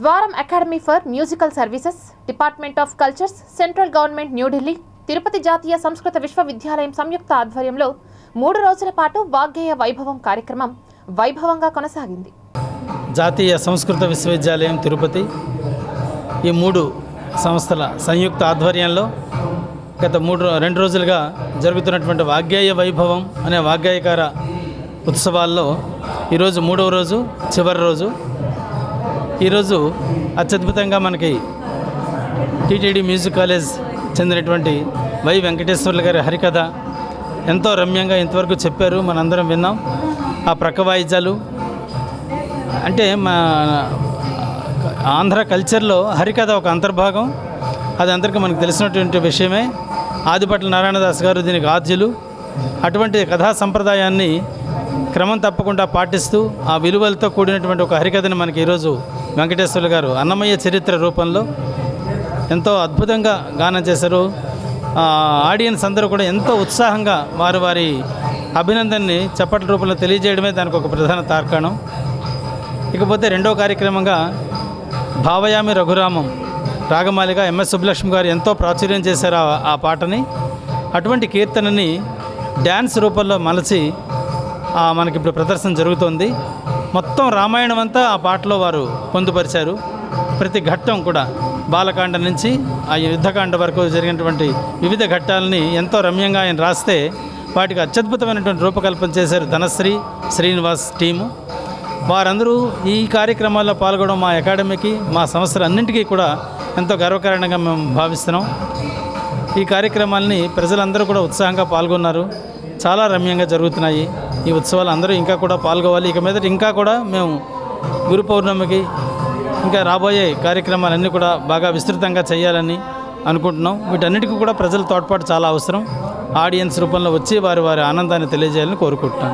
Dwaram academy for musical services department of cultures central government New Delhi Tirupati జాతీయ సంస్కృత విశ్వవిద్యాలయం సంయుక్త ఆధ్వర్యంలో మూడు రోజుల పాటు వాగ్గేయ వైభవం కార్యక్రమం వైభవంగా కొనసాగింది. జాతీయ సంస్కృత విశ్వవిద్యాలయం తిరుపతి ఈ మూడు సంస్థల సంయుక్త ఆధ్వర్యంలో గత మూడు రెండు రోజులుగా జరుగుతున్నటువంటి వాగ్గేయ వైభవం అనే వాగ్గేయకార ఉత్సవాల్లో ఈరోజు మూడవ రోజు చివరి రోజు ఈరోజు అత్యద్భుతంగా మనకి టీటీడీ మ్యూజిక్ కాలేజ్ చెందినటువంటి వై వెంకటేశ్వర్లు గారి హరికథ ఎంతో రమ్యంగా ఇంతవరకు చెప్పారు మనందరం విన్నాం. ఆ ప్రక్క వాయిద్యాలు అంటే మా ఆంధ్ర కల్చర్లో హరికథ ఒక అంతర్భాగం. అది అందరికీ మనకు తెలిసినటువంటి విషయమే. ఆదిపట్ల నారాయణదాస్ గారు దీనికి ఆద్యులు. అటువంటి కథా సంప్రదాయాన్ని క్రమం తప్పకుండా పాటిస్తూ ఆ విలువలతో కూడినటువంటి ఒక హరికథని మనకి ఈరోజు వెంకటేశ్వర్లు గారు అన్నమయ్య చరిత్ర రూపంలో ఎంతో అద్భుతంగా గానం చేశారు. ఆడియన్స్ అందరూ కూడా ఎంతో ఉత్సాహంగా వారి వారి అభినందనని చప్పట్ల రూపంలో తెలియజేయడమే దానికి ఒక ప్రధాన తార్కాణం. ఇకపోతే రెండో కార్యక్రమంగా భావయామి రఘురామం రాగమాలిగా ఎంఎస్ సుబ్బలక్ష్మి గారు ఎంతో ప్రాచుర్యం చేశారు ఆ- పాటని. అటువంటి కీర్తనని డ్యాన్స్ రూపంలో మలచి మనకి ఇప్పుడు ప్రదర్శన జరుగుతోంది. మొత్తం రామాయణం అంతా ఆ పాటలో వారు పొందుపరిచారు. ప్రతి ఘట్టం కూడా బాలకాండ నుంచి ఆ యుద్ధకాండ వరకు జరిగినటువంటి వివిధ ఘట్టాలని ఎంతో రమ్యంగా ఆయన రాస్తే వాటికి అత్యద్భుతమైనటువంటి రూపకల్పన చేశారు ధనశ్రీ శ్రీనివాస్ టీము. వారందరూ ఈ కార్యక్రమాల్లో పాల్గొనడం మా అకాడమీకి మా సంస్థలు అన్నింటికీ కూడా ఎంతో గర్వకారణంగా మేము భావిస్తున్నాం. ఈ కార్యక్రమాల్ని ప్రజలందరూ కూడా ఉత్సాహంగా పాల్గొన్నారు. చాలా రమ్యంగా జరుగుతున్నాయి. ఈ ఉత్సవాలు అందరూ ఇంకా కూడా పాల్గొవాలి. ఇక మీద ఇంకా కూడా మేము గురు పౌర్ణమికి ఇంకా రాబోయే కార్యక్రమాలన్నీ కూడా బాగా విస్తృతంగా చేయాలని అనుకుంటున్నాం. వీటన్నిటికీ కూడా ప్రజల తోడ్పాటు చాలా అవసరం. ఆడియన్స్ రూపంలో వచ్చి వారి వారి ఆనందాన్ని తెలియజేయాలని కోరుకుంటున్నాం.